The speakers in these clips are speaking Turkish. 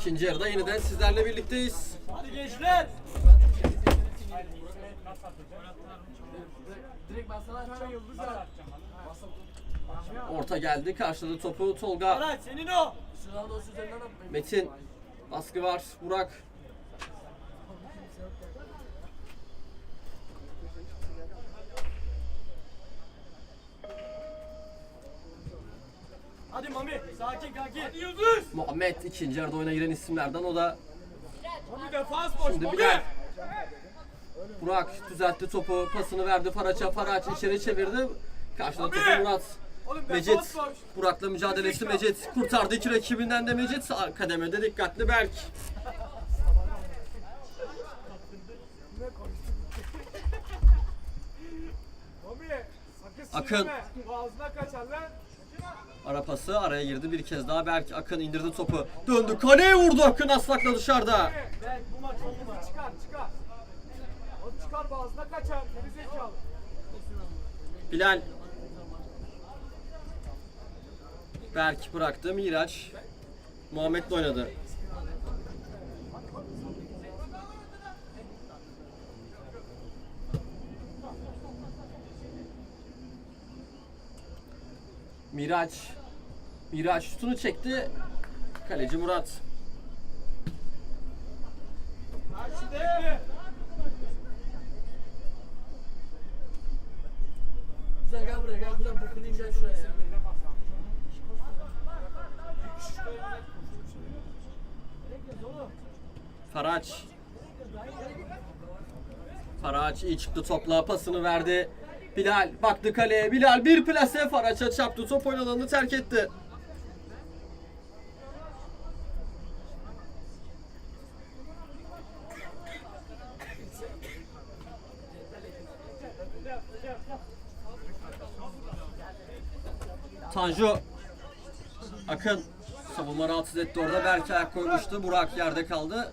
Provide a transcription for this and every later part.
İkinci yarıda yeniden sizlerle birlikteyiz. Hadi gençler. Orta geldi. Karşıladı topu Tolga. Metin. Baskı var. Burak. Hadi Mami. Sakin kanki. Hadi Yıldız. Muhammed ikinci yarıda oyuna giren isimlerden o da Mami defans boş. Şimdi Mami. Bilal. Burak düzeltti topu. Pasını verdi Faraç'a. Faraç içeri çevirdi. Karşıda topu Murat. Oğlum Mecit. Burak'la mücadelesi Mecit. Kurtardı iki rakibinden de Mecit. Sağ kademede dikkatli Berk. Akın. Ağzına kaçar lan. Ara pası araya girdi bir kez daha Berk. Akın indirdi topu. Döndü kaleye vurdu Akın Aslak'la dışarıda. Ben bu maç olmaz. Çıkar çıkar. O çıkar ağzına kaçar. Geri zekalı. Bilal. Berk bıraktı. Miraç. Muhammed'le oynadı. Miraç. Miraç şutunu çekti. Kaleci Murat. Güzel gel buraya gel güzel bokunu ineceksin şuraya ya. Faraç. Faraç iyi çıktı topla pasını verdi. Bilal baktı kaleye. Bilal bir plase Faraç'a çarptı. Top oyun alanını terk etti. Tanju Akın savunma rahatsız etti orada. Berk ayak koymuştu. Burak yerde kaldı.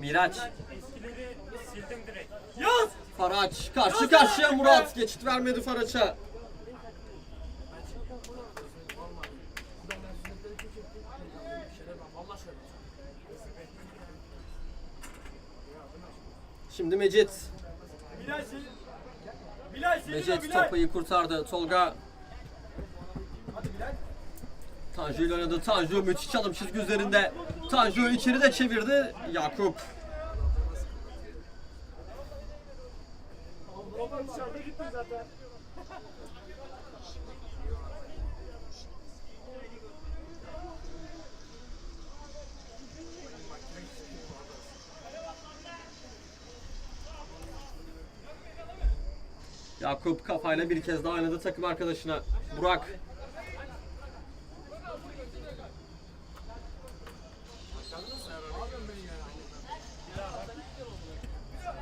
Miraç. Yaz. Faraç. Karşı karşıya Murat. Geçit vermedi Faraç'a. Şimdi Mecit. Mecit iyi kurtardı. Tolga. Tanju ile oynadı. Tanju müthiş çalım çizgi üzerinde. Tanju içeri de çevirdi. Yakup. Baba dışarıda gitti zaten. Yakup kafayla bir kez daha oynadı takım arkadaşına. Burak.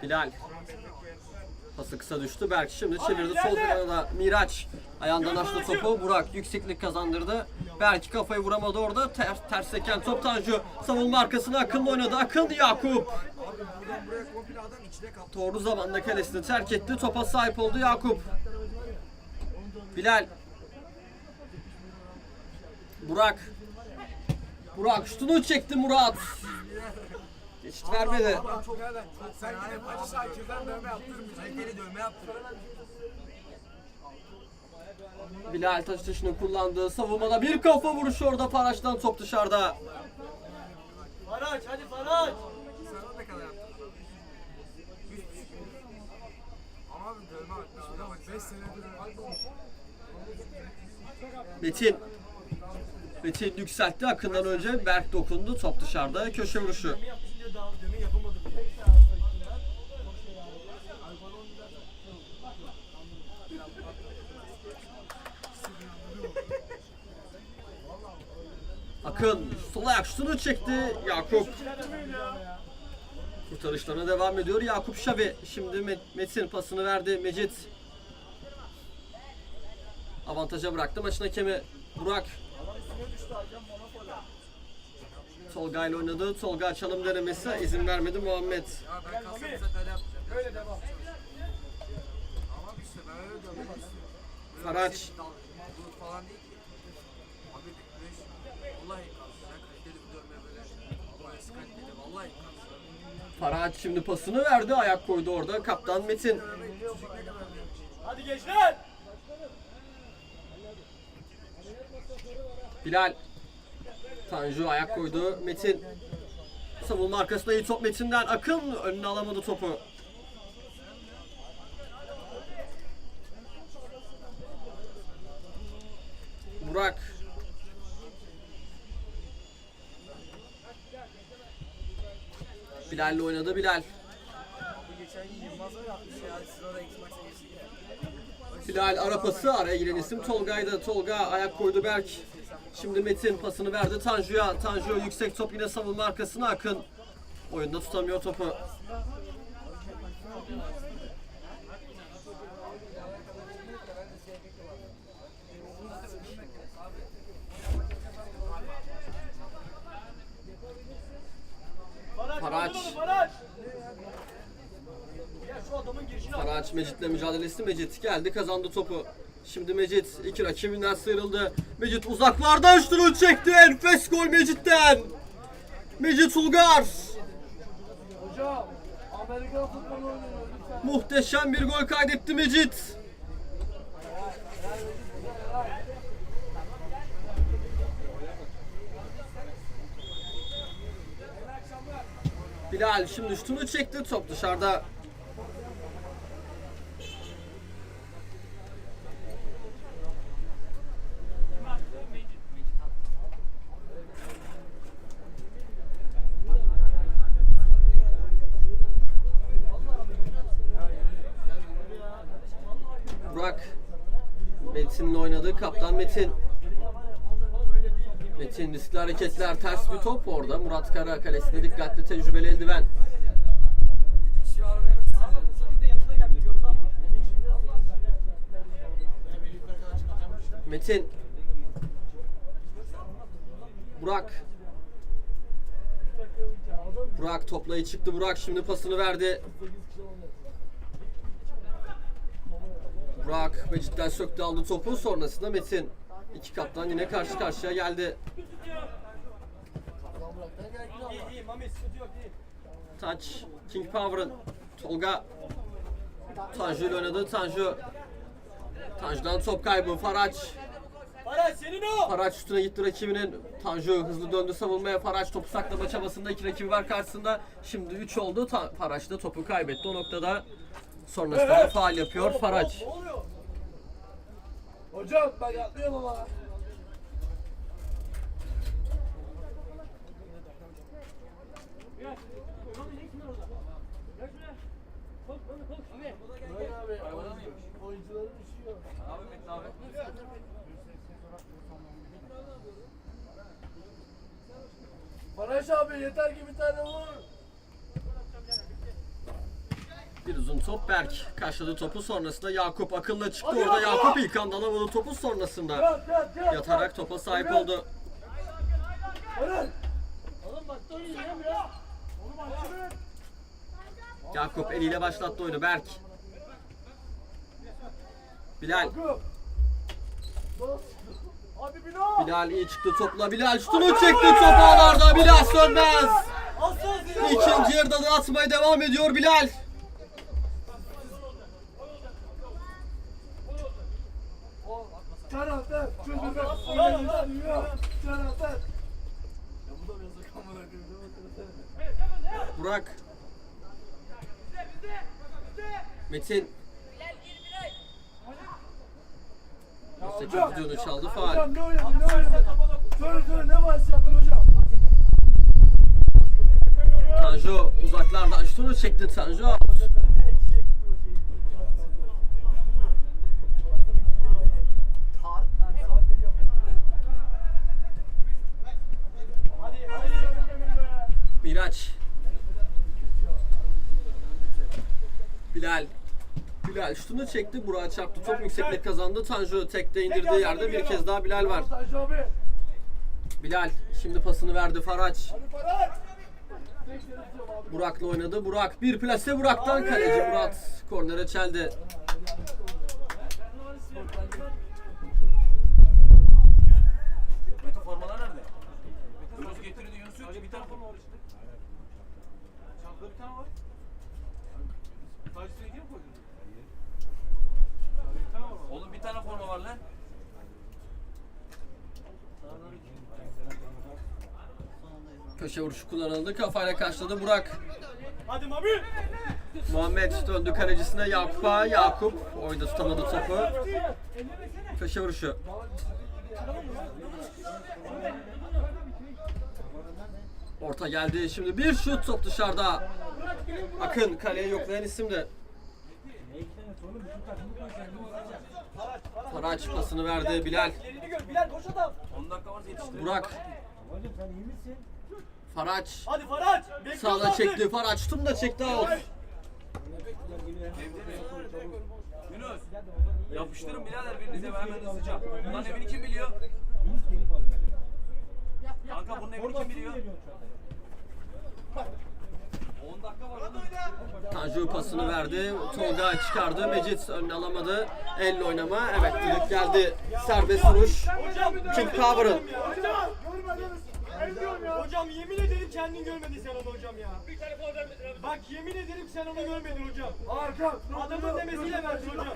Bilal. Pası kısa düştü. Berk şimdi çevirdi sol kanada. Miraç ayağından açtı topu. Burak yükseklik kazandırdı. Berk kafayı vuramadı orada. Ters, ters seken top Tanju. Savunma arkasına Akın'la oynadı. Akın Yakup. Doğru zamanda kalesini terk etti. Topa sahip oldu Yakup. Bilal. Burak. Burak şutunu çekti Murat. Geçit vermedi. Sen gidip Hacı Şakir'den dövme yaptırmayacaksın. Geri dövme yaptır. Bilal Taştaş'ın kullandığı savunmada bir kafa vuruşu orada Paraş'tan top dışarıda. Faraç hadi Faraç. Sana ne kadar yaptın? Üç buçuk. Ama abi dövme bak. Şurada bak 5 senedir Metin. Metin yükseltti Akın'dan önce Berk dokundu top dışarıda köşe vuruşu. Akın sol ayak şutunu çekti Yakup. Kurtarışlarına devam ediyor Yakup Şabi. Şimdi Met- Metin pasını verdi Mecit. Avantaja bıraktı maçın hakemi Burak. Tolga ile oynadı. Tolga çalım denemesi izin vermedi Muhammed. Ya. Böyle devam. işte istiyorum. Böyle Faraç. şimdi pasını verdi. Ayak koydu orada. Kaptan Metin. Hadi gençler. Bilal. Tanju ayak koydu. Metin. Savunma arkasında iyi top Metin'den. Akın önüne alamadı topu. Burak. Bilal'le oynadı Bilal. Geldi. Bilal ara pası araya giren isim Tolga'ydı. Tolga ayak koydu Berk. Şimdi Metin pasını verdi Tanju'ya. Tanju yüksek top yine savunma arkasına Akın. Oyunda tutamıyor topu. Faraç. Faraç. kaldır onu, Faraç. Ya şu adamın girişine bak. Faraç Mecit'le mücadelesi Mecit geldi kazandı topu. Şimdi Mecit iki rakibinden sıyrıldı. Mecit uzaklardan şutunu çekti. Enfes gol Mecit'ten. Mecit Ulgar. Hocam Amerikan futbolu oynuyor lütfen. Muhteşem bir gol kaydetti Mecit. Bilal şimdi şutunu çekti top dışarıda. Burak Metin'le oynadı. Kaptan Metin. Metin riskli hareketler, ters bir top orada. Murat Kara kalesine dikkatli, tecrübeli eldiven. Metin. Burak. Burak toplayı çıktı. Burak şimdi pasını verdi. Burak Mecit'ten söktü aldı topu. Sonrasında Metin. İki kaptan yine karşı karşıya geldi. Touch, King Power'ın Tolga Tanju ile oynadı. Tanju Tanju'dan top kaybı. Faraç Faraç senin o. Faraç üstüne gitti rakibinin. Tanju hızlı döndü savunmaya. Faraç topu saklama çabasında iki rakibi var karşısında. Şimdi 3 oldu. Ta- Faraç da topu kaybetti. O noktada sonrasında da faal yapıyor Faraç. Ne oluyor? Hocam ben yapmıyorum ama. Gel. Gel şuraya. Mami kalk. Mami. Böyle abi oyuncuların düşüyor. Abi Metin abi. Barış abi yeter ki bir tane vur. Bir uzun top Berk karşıladı topu sonrasında Yakup akılla çıktı Hadi orada Yakup! Yakup ilk anda alamadı topu sonrasında Yat yat yat. yatarak topa sahip oldu. Yakup eliyle başlattı oyunu Berk. Bilal. Bilal. Bilal iyi çıktı topla. Bilal şutunu çekti top ağlarda. Bilal sönmez. İkinci yarıda da atmaya devam ediyor Bilal. Taraftar. Çözümü. Taraftar. Taraftar. Burak. Metin. Meslek videonu çaldı faal. Hocam ne oynadın ne oynadın? Söyle söyle ne maç yaptın hocam? Tanju uzaklardan şutunu çekti Tanju. Hadi hadi benim be. Miraç. Bilal. Bilal şutunu çekti. Burak'a çarptı. Top yükseklik kazandı. Tanju tekte indirdiği yerde bir kez daha Bilal var. Bilal şimdi pasını verdi Faraç. Burak'la oynadı. Burak bir plase Burak'tan kaleci Murat kornere çeldi. Bütün formalar nerede? Yunus getirdi Yunus yok ki bir tane forma var işte. Çantada bir tane var. Sadece rengi mi koydun? Bir tane var. Oğlum bir tane forma var lan. Köşe vuruşu kullanıldı. Kafayla karşıladı Burak. Hadi Mami. Muhammed döndü kalecisine Yakup'a. Yakup oyda tutamadı topu. Köşe vuruşu. Orta geldi. Şimdi bir şut top dışarıda. Akın kaleyi yoklayan isim de. Faraç pasını verdi Bilal. Elini gör. Bilal koş adam. 10 dakika varsa yetiştir. Burak. Faraç. Hadi Faraç. Bekliyoruz artık. çekti. Faraç tutum da çekti out. Yunus. Yapıştırın birader birinize ve hemen hızlıca. Bunların evini kim biliyor? Kanka bunun evini kim biliyor? 10 dakika var oğlum. Tanju pasını verdi. Tolga çıkardı. Mecit önüne alamadı. Elle oynama. Evet düdük geldi. Serbest vuruş. King Power'ın. Hocam. Hocam yemin ederim kendin görmedin sen onu hocam ya. Bak yemin ederim sen onu görmedin hocam. Hakan. Adamın demesiyle verdin hocam.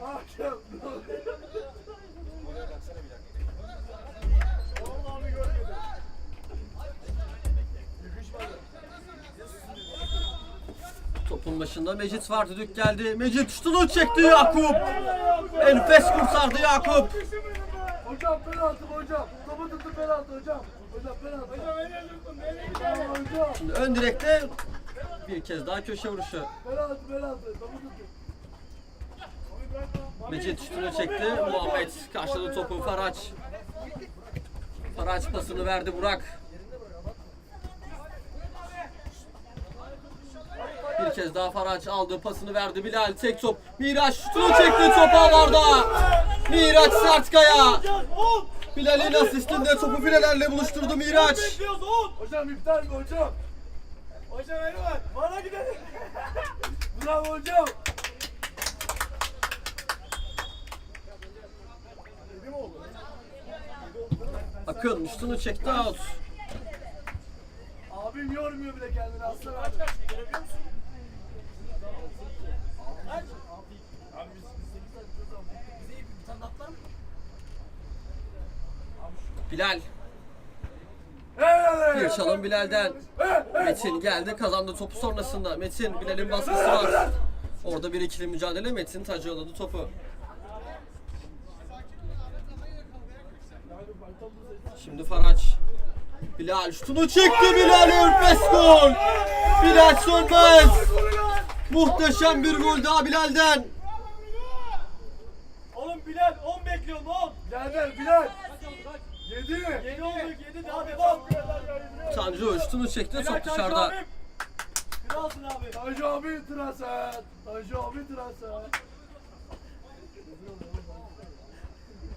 Hakan. Topun başında Mecit var. Düdük geldi. Mecit şutunu çekti Yakup. Enfes kurtardı Yakup. Hocam penaltı hocam. Topu tuttu penaltı hocam. Hocam penaltı. Hocam. Şimdi ön direkte bir kez daha köşe vuruşu. Penaltı penaltı. Topu tuttu. Mecit şutunu çekti. Muhammed karşıladı topu. Faraç. Faraç pasını verdi Burak. Bir kez daha Faraç aldı pasını verdi Bilal tek top. Miraç şutunu çekti top ağlarda. Miraç Sertkaya. Bilal'in asistinde topu filelerle buluşturdu Miraç. Hocam iptal mi hocam? Hocam eli var. Bana gidelim. Bravo hocam. Akın şutunu çekti out. Abim yormuyor bile kendini aslında. Bilal. Evet. Bir çalım Bilal'den. Metin geldi kazandı topu sonrasında. Metin Bilal'in baskısı var. Orada bir ikili mücadele Metin tacı topu. Şimdi Faraç. Bilal şutunu çekti Bilal Örfes gol. Bilal Sönmez. Muhteşem bir gol daha Bilal'den. Oğlum Bilal 10 bekliyorum 10. Birader Bilal. Yedi. 7 olduk 7 daha devam. Tanju şutunu çekti Bilal Tanju dışarıda. Kralsın abi. Tanju abi et. Tanju abi et.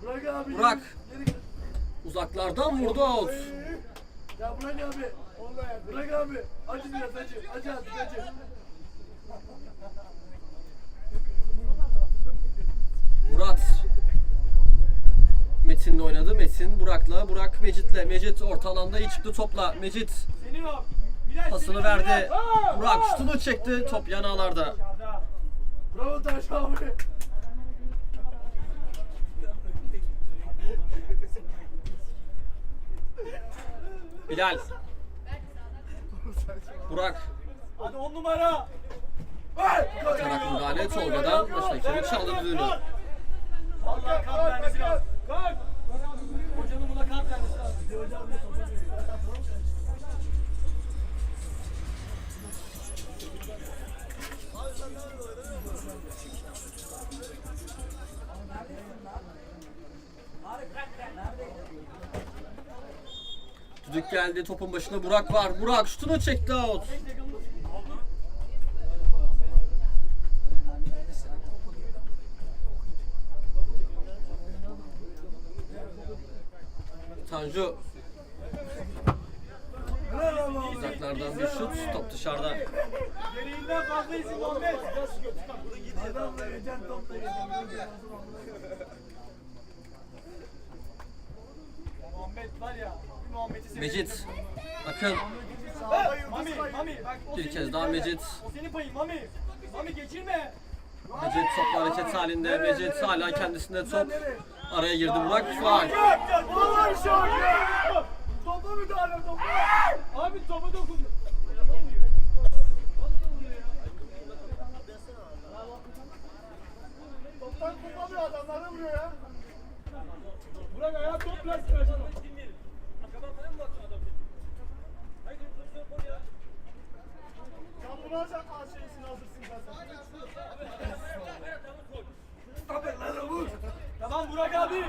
Bırak abi. Burak. Uzaklardan vurdu out. Ya bırak abi. Bırak abi. Acı biraz acı. Acı artık acı. Murat Metin'le oynadı. Metin Burak'la. Burak Mecit'le. Mecit orta alanda iyi çıktı topla. Mecit pasını verdi. Burak şutunu çekti. Top yan ağlarda. Dışarıda. Bravo Tanju abi. Bilal. Burak. Hadi 10 numara. Karak müdahale Tolga'dan baştakini çaldı düdüğünü. Vallahi kart vermesi lazım. Kalk. Hocanın buna kart vermesi lazım. Düdük geldi. Topun başında Burak var. Burak şutunu çekti out. Tanju uzaklardan bir şut. Top dışarıda. Gereğinden fazla izin Muhammed. Adamla geçen topla. Muhammed var ya. Mecit. Akın. Mami, Mami. Bak, Bir kez daha. Mecit. O senin payın Mami. Mami geçirme. Mecit topla hareket halinde. Mecit hala kendisinde top. Araya girdi Burak. Ya. Topa müdahale topa. Abi topa dokundu. Toptan kullanmıyor adamları vuruyor ya. Burak ayağı top plastik açalım. Sen bunu alacak az şeysin hazırsın zaten. Tamam Burak abi.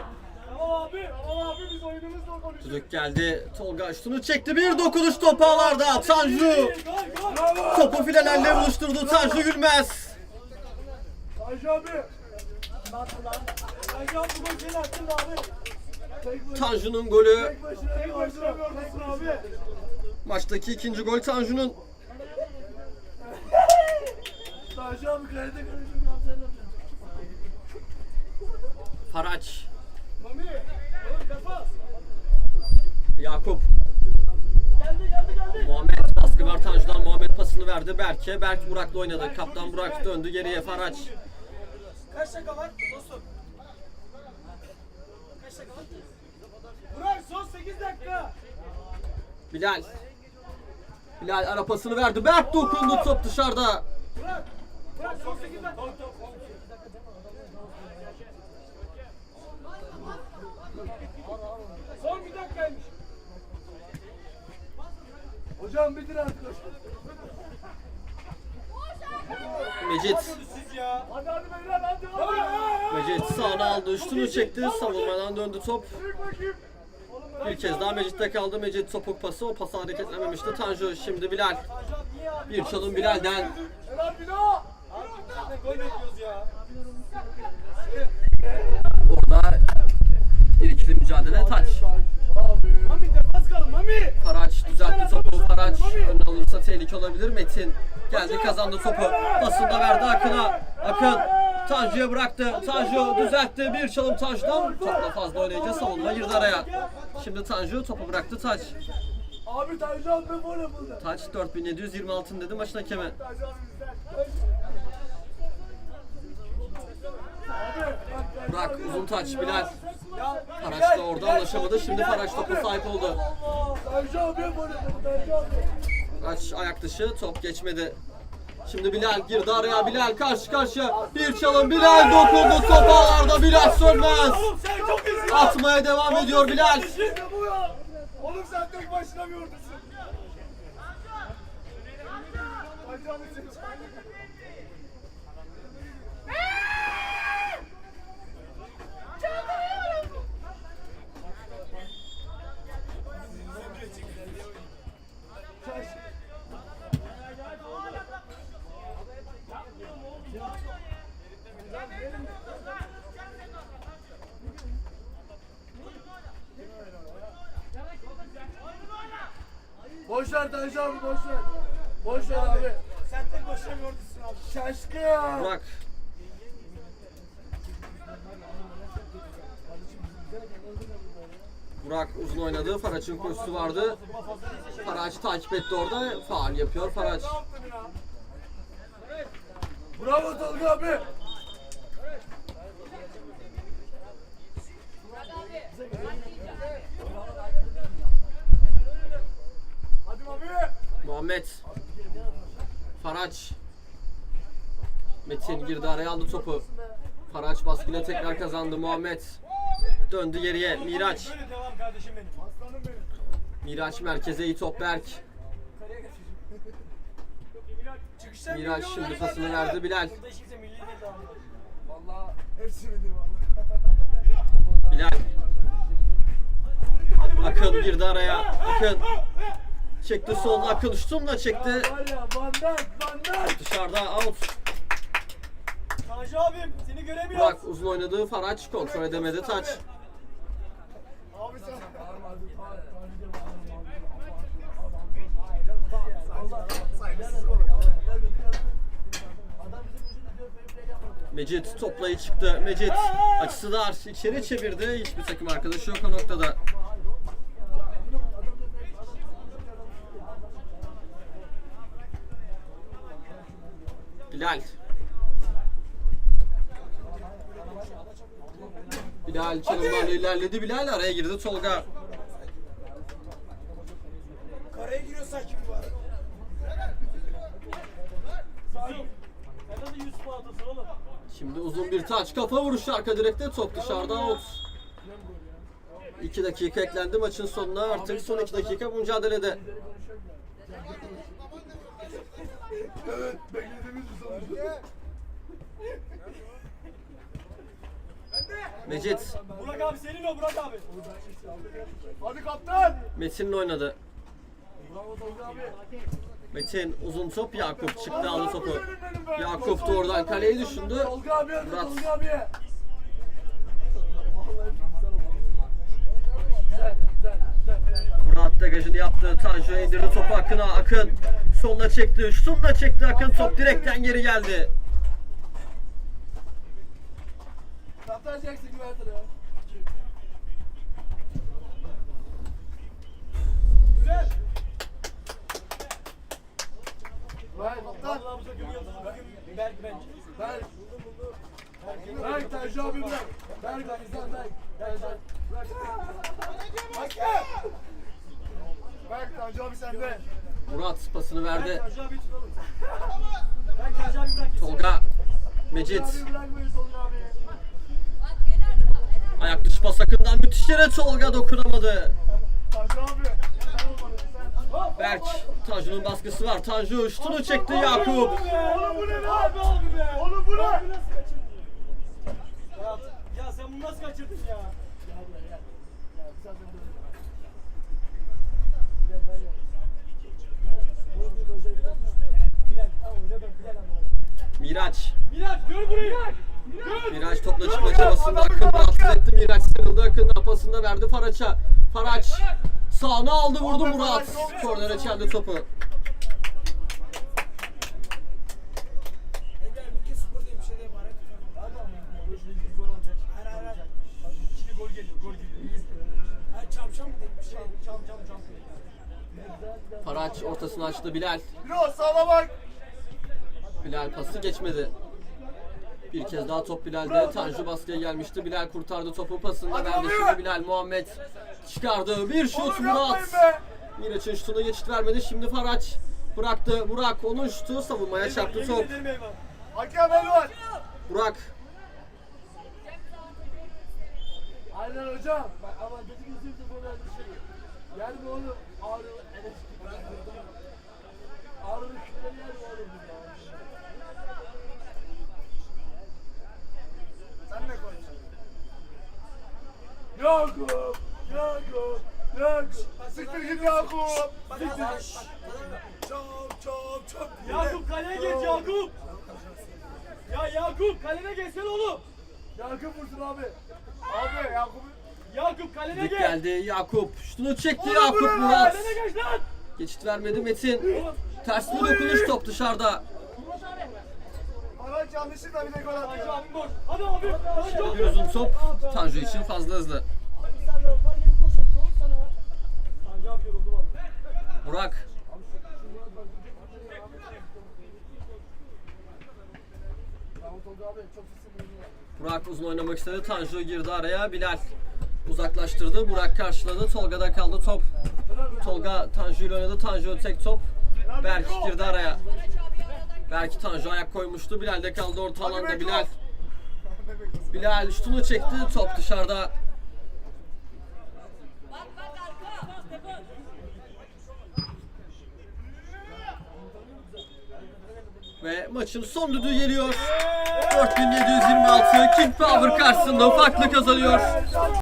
Tamam abi. Tamam abi biz oyunumuzla konuşuyoruz. Düdük geldi. Tolga Açtun'u çekti. Bir dokunuş topu ağlarda. Tanju. Topu filelerle buluşturdu. Tanju Gülmez. Abi. Tanju'nun golü. Maçtaki ikinci gol Tanju'nun. Abi kalede. Yapsana. Faraç. Mami. Defans. Yakup. Geldi geldi geldi. Muhammed baskı var Tanju'dan. Muhammed pasını verdi Berk'e. Berk Burak'la oynadı. Kaptan Burak döndü geriye Faraç. Kaç dakika var dostum? Kaç dakika var? Burak son 8 dakika. Bilal. Bilal ara pasını verdi. Berk dokundu top dışarıda. Burak. Burak son 8 dakika. Son bir dakikaymış. Hocam bitir artık. Mecit. Siz ya. Hadi hadi beyler hadi hadi. Mecit sağına aldı. Üstünü çekti. Savunmadan döndü top. Bir kez daha Mecit'te kaldı. Mecit topuk pası. O pası hareketlememişti. Tanju şimdi Bilal. Bir çalım Bilal'den. Bir. Orada bir ikili mücadele taç. Mami defans kal Mami. Faraç düzeltti topu. Faraç önüne alırsa tehlike olabilir. Metin geldi kazandı topu. Pasını da verdi Akın'a. Akın Tanju'ya bıraktı. Tanju düzeltti. Bir çalım Tanju'dan. Topla fazla oynayınca savunma girdi araya. Şimdi Tanju topu bıraktı Taç. Abi Tanju abi böyle buldu. Taç 4726 dedi maçın hakemi. Burak uzun taç Bilal. Faraç da orada anlaşamadı. Şimdi Faraç topa sahip oldu. Faraç ayak dışı top geçmedi. Şimdi Bilal girdi araya. Bilal karşı karşıya. Bir çalım Bilal dokundu. Top ağlarda Bilal sönmez. Atmaya devam ediyor Bilal. Oğlum sen tek başına ordusun. Tanju abi sen Boş ver Tanju abi boş ver. Boş ver abi. Sen tek başına bir ordusun abi. Şaşkın. Burak. Burak uzun oynadı. Faraç'ın koşusu vardı. Faraç takip etti orada. Faal yapıyor Faraç. Bravo Tolga abi. Hadi Muhammed. Faraç. Metin girdi araya aldı topu. Faraç baskıyla tekrar kazandı Muhammed. Döndü geriye. Miraç. Miraç merkeze iyi top Berk. Miraç şimdi pasını verdi Bilal. Bilal. Akın girdi araya. Akın. Çekti soluna Akın şutunla çekti. Var ya Van Dijk. Dışarıda out. Tanju abim seni göremiyoruz. Burak uzun oynadığı Faraç kontrol edemedi taç. Abi sen. Mecit toplayı çıktı. Mecit açısı dar. içeri çevirdi. Hiçbir takım arkadaşı yok o noktada. Bilal. Bilal çalımlarla ilerledi. Bilal araya girdi. Tolga. Karaya 100 puan atasın oğlum? Şimdi uzun bir taç. Kafa vuruşu arka direkte. Top dışarıda out. 2 dakika eklendi maçın sonuna. Artık son 2 dakika bu mücadelede. Evet Mecit. Burak abi senin o Burak abi. Hadi kaptan. Metin'le oynadı. Metin uzun top Yakup çıktı aldı topu. Yakup da oradan kaleye düşündü. Tolga abi hadi Murat. Tolga abi. Murat degajını yaptı. Tanju indirdi topu Akın'a. Akın soluna çekti. Şutunu çekti Akın. Top direkten geri geldi. Güvendir ya. Güzel. Vay. Vallahi bu takımın yıldızı bugün Berk bence. Berk. Berk Tanju abi bırak. Berk sen Berk. Sen. Bırak. Hakem. Berk Tanju abi sende. Murat pasını verdi. Berk Hacı abi tutalım. Berk Hacı abi bırak. Tolga. Mecit. Abi bırakmayın Tolga abi. Ayak dışı pas Akın'dan müthiş yere Tolga dokunamadı. Berk. Tanju'nun baskısı var. Tanju şutunu çekti Yakup. Oğlum bu ne be. Oğlum bu ne? Ya, sen bunu nasıl kaçırdın ya? Miraç. Miraç gör burayı. Miraç topla çıkma çabasında rahatsız etti. Miraç sıyrıldı. Akın apasında verdi Faraç'a. Faraç sağına aldı vurdu Murat. Kornere çeldi topu. Faraç ortasını açtı Bilal. Biraz sağla bak. Bilal pası geçmedi. Bir kez daha top Bilal'de. Tanju baskıya gelmişti. Bilal kurtardı topu pasını da verdi. Şimdi Bilal Muhammed çıkardı. Bir şut Murat. Miraç'ın şutuna geçit vermedi. Şimdi Faraç bıraktı. Burak onun şutu savunmaya çarptı top. Hakem el var. Burak Aynen hocam. Ama dedi ki zırt zırt böyle bir şey. Yer mi oğlum? Ağrı kütleri yer mi oğlum? bu ya? Sen ne konuşuyorsun? Yakup! Yakup! Yakup! Siktir git Yakup! Çok çok çok. Yakup kaleye geç Yakup. Ya Yakup kalene geçsene oğlum. Yakup vursun abi. Abi Yakup. Yakup kalene geç. geldi. Yakup şutunu çekti. Oğlum, Yakup? Murat. Kalene geç lan. Geçit vermedi Metin. Ters bir dokunuş top dışarıda. Yanlışlıkla bir de gol atıyor. Hadi abi. Hadi abi. uzun top Tanju için fazla hızlı. Burak. Burak uzun oynamak istedi. Tanju girdi araya. Bilal uzaklaştırdı. Burak karşıladı. Tolga'da kaldı top. Tolga Tanju ile oynadı. Tanju tek top. Berk girdi araya. Belki Tanju ayak koymuştu. Bilal de kaldı orta alanda. Bilal. Bilal şutunu çekti. Top dışarıda. Ve maçın son düdüğü geliyor. 4726 King Power karşısında farklı kazanıyor.